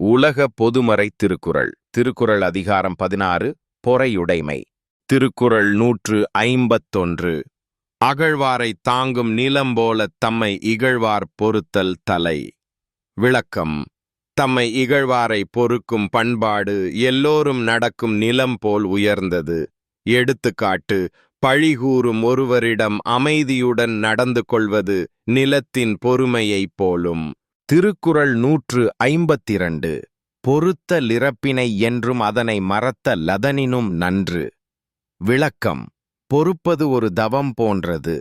உலக பொதுமறை திருக்குறள். திருக்குறள் அதிகாரம் பதினாறு பொறையுடைமை. திருக்குறள் நூற்று ஐம்பத்தொன்று. அகழ்வாரை தாங்கும் நிலம் போல தம்மை இகழ்வார் பொறுத்தல் தலை. விளக்கம். தம்மை இகழ்வாரை பொறுக்கும் பண்பாடு எல்லோரும் நடக்கும் நிலம் போல் உயர்ந்தது. எடுத்துக்காட்டு பழிகூறும் ஒருவரிடம் அமைதியுடன் நடந்து கொள்வது நிலத்தின் பொறுமையைப் போலும். திருக்குறள் நூற்று ஐம்பத்திரண்டு பொறுத்த லிறப்பினை என்றும் அதனை மறத்த லதனினும் நன்று. விளக்கம் பொறுப்பது ஒரு தவம் போன்றது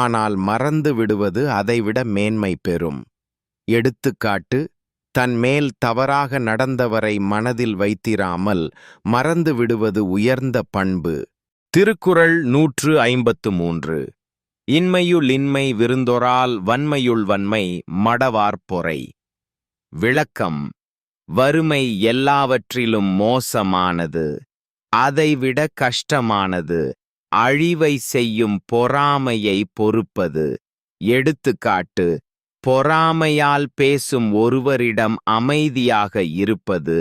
ஆனால் மறந்து விடுவது அதைவிட மேன்மை பெறும். எடுத்துக்காட்டு தன் மேல் தவறாக நடந்தவரை மனதில் வைத்திராமல் மறந்து விடுவது உயர்ந்த பண்பு. திருக்குறள் நூற்று ஐம்பத்து மூன்று இன்மையுள் இன்மை விருந்தொரால் வன்மையுள் வன்மை மடவார்பொறை விளக்கம். வறுமை எல்லாவற்றிலும் மோசமானது. அதைவிட கஷ்டமானது. அழிவை செய்யும் பொறாமையை பொறுப்பது. எடுத்துக்காட்டு. பொறாமையால் பேசும் ஒருவரிடம் அமைதியாக இருப்பது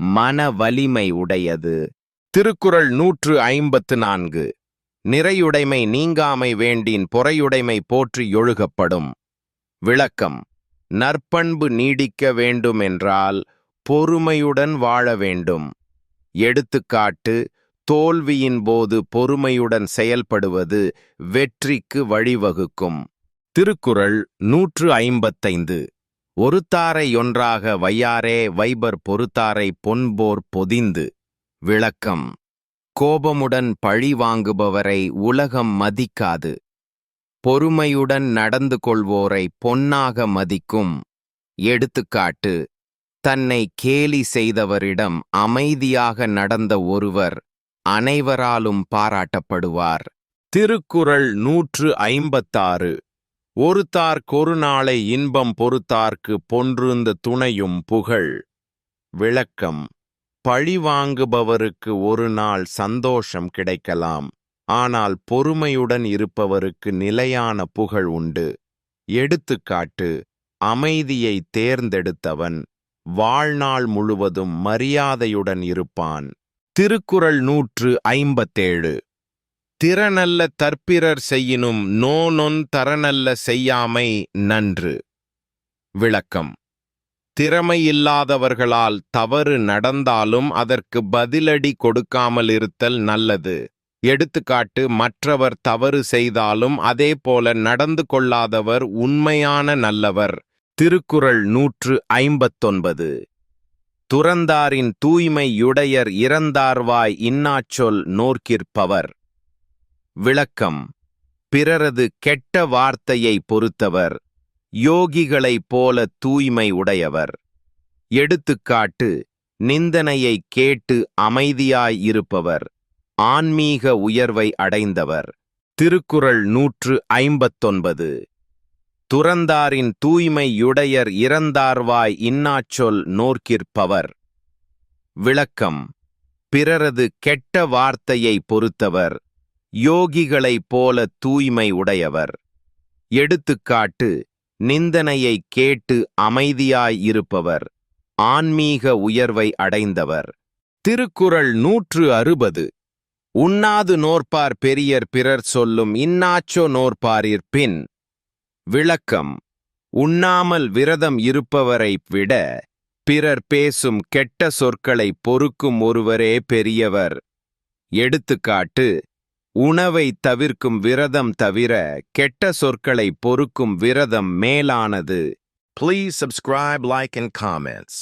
மன வலிமை உடையது. திருக்குறள் நூற்று ஐம்பத்து நான்கு. நிறையுடைமை நீங்காமை வேண்டின் பொறையுடைமை போற்றி ஒழுகப்படும். விளக்கம். நற்பண்பு நீடிக்க வேண்டுமென்றால் பொறுமையுடன் வாழ வேண்டும். எடுத்துக்காட்டு தோல்வியின் போது பொறுமையுடன் செயல்படுவது வெற்றிக்கு வழிவகுக்கும். திருக்குறள் நூற்று ஐம்பத்தைந்து. ஒருத்தாரை ஒன்றாக வையாரே வைபர் பொறுத்தாரை பொன்போர் பொதிந்து. விளக்கம். கோபமுடன் பழி வாங்குபவரை உலகம் மதிக்காது. பொறுமையுடன் நடந்து கொள்வோரை பொன்னாக மதிக்கும். எடுத்துக்காட்டு தன்னை கேலி செய்தவரிடம் அமைதியாக நடந்த ஒருவர் அனைவராலும் பாராட்டப்படுவார். திருக்குறள் நூற்று ஐம்பத்தாறு ஒருத்தார் கொருநாளை இன்பம் பொறுத்தார்க்கு பொன்றுந்த துணையும் புகழ். விளக்கம் பழி வாங்குபவருக்கு ஒரு நாள் சந்தோஷம் கிடைக்கலாம். ஆனால் பொறுமையுடன் இருப்பவருக்கு நிலையான புகழ் உண்டு. எடுத்துக்காட்டு அமைதியை தேர்ந்தெடுத்தவன் வாழ்நாள் முழுவதும் மரியாதையுடன் இருப்பான். திருக்குறள் நூற்று ஐம்பத்தேழு. திறனல்ல தற்பிறர் செய்யினும் நோனொன் தரனல்ல செய்யாமை நன்று. விளக்கம். திறமையில்லாதவர்களால் தவறு நடந்தாலும் அதற்கு பதிலடி கொடுக்காமல் இருத்தல் நல்லது. எடுத்துக்காட்டு மற்றவர் தவறு செய்தாலும் அதேபோல நடந்து கொள்ளாதவர் உண்மையான நல்லவர். திருக்குறள் நூற்று ஐம்பத்தொன்பது. துறந்தாரின் தூய்மையுடையர் இறந்தார்வாய் இன்னாச்சொல் நோர்க்கிற்பவர். விளக்கம். பிறரது கெட்ட வார்த்தையை பொறுத்தவர். யோகிகளைப் போல தூய்மை உடையவர். எடுத்துக்காட்டு நிந்தனையை கேட்டு அமைதியாய் இருப்பவர். ஆன்மீக உயர்வை அடைந்தவர். திருக்குறள் நூற்று ஐம்பத்தொன்பது. துறந்தாரின் தூய்மையுடையர் இறந்தார்வாய் இன்னாச்சொல் நோர்க்கிற்பவர். விளக்கம் பிறரது கெட்ட வார்த்தையை பொறுத்தவர். யோகிகளைப் போல தூய்மை உடையவர். எடுத்துக்காட்டு நிந்தனையை கேட்டு அமைதியாய் இருப்பவர் ஆன்மீக உயர்வை அடைந்தவர். திருக்குறள் நூற்று அறுபது. உண்ணாது நோற்பார் பெரியர் பிறர் சொல்லும் இன்னாச்சோ நோற்பாரிற் பின். விளக்கம். உண்ணாமல் விரதம் இருப்பவரை விட பிறர் பேசும் கெட்ட சொற்களை பொறுக்கும் ஒருவரே பெரியவர். எடுத்துக்காட்டு உணவை தவிர்க்கும் விரதம் தவிர கெட்ட சொற்களை பொறுக்கும் விரதம் மேலானது Please subscribe, like, and comments.